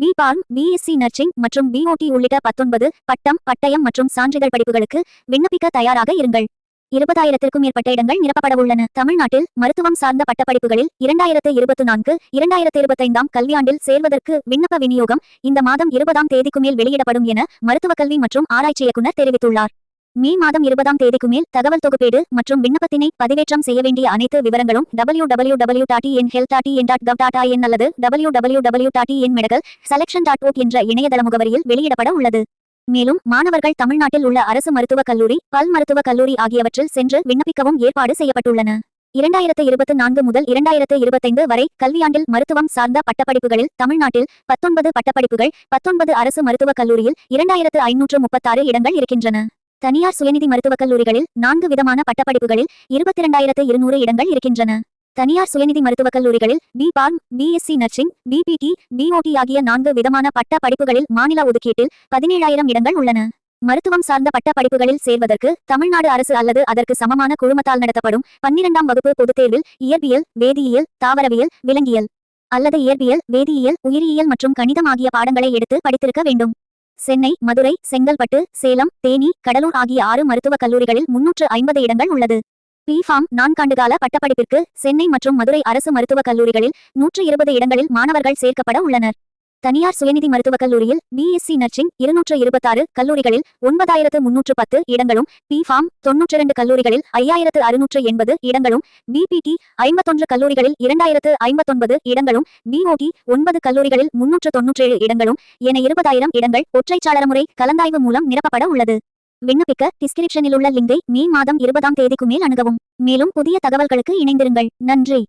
B form BSc nursing மற்றும் BOT உள்ளிட்ட பத்தொன்பது பட்டம் பட்டயம் மற்றும் சான்றிதழ் படிப்புகளுக்கு விண்ணப்பிக்க தயாராக இருங்கள். இருபதாயிரத்திற்கும் மேற்பட்ட இடங்கள் நிரப்பப்பட உள்ளன தமிழ்நாட்டில் மருத்துவம் சார்ந்த பட்டப்படிப்புகளில் இரண்டாயிரத்து இருபத்தி நான்கு இரண்டாயிரத்து இருபத்தைந்தாம் கல்வியாண்டில் சேர்வதற்கு விண்ணப்ப விநியோகம் இந்த மாதம் இருபதாம் தேதிக்கு மேல் வெளியிடப்படும் என மருத்துவக் கல்வி மற்றும் ஆராய்ச்சி இயக்குநர் தெரிவித்துள்ளார். மே மாதம் இருபதாம் தேதிக்கு மேல் தகவல் தொகுப்பீடு மற்றும் விண்ணப்பத்தினை பதிவேற்றம் செய்ய வேண்டிய அனைத்து விவரங்களும் W W W dot N health dot N dot gov dot N அல்லது W W W dot N medical selection dot org என்ற இணையதள முகவரியில் வெளியிடப்பட உள்ளது. மேலும் மாணவர்கள் தமிழ்நாட்டில் உள்ள அரசு மருத்துவக் கல்லூரி பல் மருத்துவக் கல்லூரி ஆகியவற்றில் சென்று விண்ணப்பிக்கவும் ஏற்பாடு செய்யப்பட்டுள்ளன. இரண்டாயிரத்து இருபத்து நான்கு முதல் இரண்டாயிரத்து இருபத்தைந்து வரை கல்வியாண்டில் மருத்துவம் சார்ந்த பட்டப்படிப்புகளில் தமிழ்நாட்டில் பத்தொன்பது பட்டப்படிப்புகள் பத்தொன்பது அரசு மருத்துவக் கல்லூரியில் இரண்டாயிரத்து ஐநூற்று முப்பத்தாறு இடங்கள் இருக்கின்றன. தனியார் சுயநிதி மருத்துவக் கல்லூரிகளில் நான்கு விதமான பட்டப்படிப்புகளில் இருபத்தி இரண்டாயிரத்து இருநூறு இடங்கள் இருக்கின்றன. தனியார் சுயநிதி மருத்துவக் கல்லூரிகளில் B pharm BSc nursing BPT BOT ஆகிய நான்கு விதமான பட்ட படிப்புகளில் மாநில ஒதுக்கீட்டில் பதினேழாயிரம் இடங்கள் உள்ளன. மருத்துவம் சார்ந்த பட்ட படிப்புகளில் சேர்வதற்கு தமிழ்நாடு அரசு அல்லது அதற்கு சமமான குழுமத்தால் நடத்தப்படும் பன்னிரெண்டாம் வகுப்பு பொதுத் தேர்வில் இயற்பியல் வேதியியல் தாவரவியல் விலங்கியல் அல்லது இயற்பியல் வேதியியல் உயிரியல் மற்றும் கணிதம் ஆகிய பாடங்களை எடுத்து படித்திருக்க வேண்டும். சென்னை மதுரை செங்கல்பட்டு சேலம் தேனி கடலூர் ஆகிய ஆறு மருத்துவக் கல்லூரிகளில் முன்னூற்று ஐம்பது இடங்கள் உள்ளது. பி ஃபார்ம் நான்காண்டுகால பட்டப்படிப்பிற்கு சென்னை மற்றும் மதுரை அரசு மருத்துவக் கல்லூரிகளில் நூற்று இருபது இடங்களில் மாணவர்கள் சேர்க்கப்பட உள்ளனர். தனியார் சுயநிதி மருத்துவக் கல்லூரியில் பிஎஸ்சி நர்சிங் இருநூற்று இருபத்தாறு கல்லூரிகளில் ஒன்பதாயிரத்து முன்னூற்று பத்து இடங்களும் பி ஃபார்ம் தொன்னூற்றி இரண்டு கல்லூரிகளில் ஐயாயிரத்து அறுநூற்று எண்பது இடங்களும் பிபிடி ஐம்பத்தொன்று கல்லூரிகளில் இரண்டாயிரத்து ஐம்பத்தொன்பது இடங்களும் பிஓடி ஒன்பது கல்லூரிகளில் முன்னூற்று தொன்னூற்றேழு இடங்களும் என இருபதாயிரம் இடங்கள் ஒற்றைச்சாளர முறை கலந்தாய்வு மூலம் நிரப்பப்பட உள்ளது. விண்ணப்பிக்க டிஸ்கிரிப்ஷனில் உள்ள லிங்கை மே மாதம் இருபதாம் தேதிக்கு மேல் அணுகவும். மேலும் புதிய தகவல்களுக்கு இணைந்திருங்கள். நன்றி.